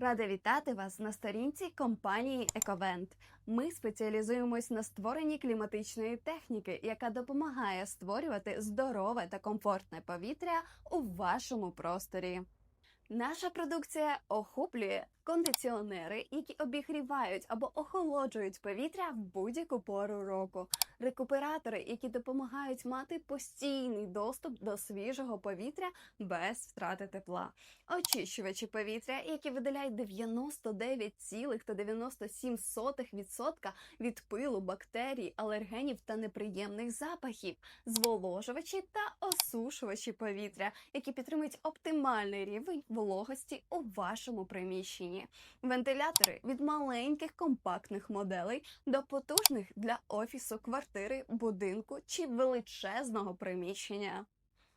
Рада вітати вас на сторінці компанії Ековент. Ми спеціалізуємось на створенні кліматичної техніки, яка допомагає створювати здорове та комфортне повітря у вашому просторі. Наша продукція охоплює кондиціонери, які обігрівають або охолоджують повітря в будь-яку пору року, рекуператори, які допомагають мати постійний доступ до свіжого повітря без втрати тепла, очищувачі повітря, які видаляють 99,97% від пилу, бактерій, алергенів та неприємних запахів, зволожувачі та осушувачі повітря, які підтримують оптимальний рівень вологості у вашому приміщенні. Вентилятори від маленьких компактних моделей до потужних для офісу, квартири, будинку чи величезного приміщення.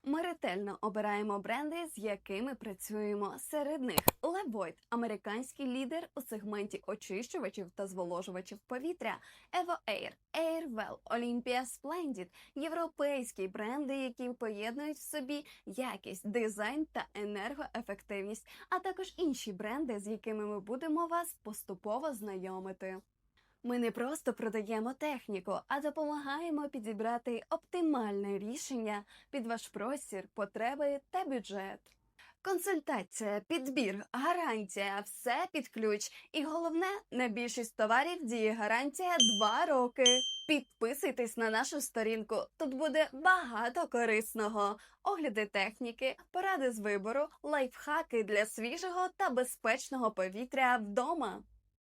Ми ретельно обираємо бренди, з якими працюємо. Серед них Levoit – американський лідер у сегменті очищувачів та зволожувачів повітря, Evo Air, Airwell, Olympia Splendid – європейські бренди, які поєднують в собі якість, дизайн та енергоефективність, а також інші бренди, з якими ми будемо вас поступово знайомити. Ми не просто продаємо техніку, а допомагаємо підібрати оптимальне рішення під ваш простір, потреби та бюджет. Консультація, підбір, гарантія все під ключ. І головне, на більшість товарів діє гарантія 2 роки. Підписуйтесь на нашу сторінку. Тут буде багато корисного. Огляди техніки, поради з вибору, лайфхаки для свіжого та безпечного повітря вдома.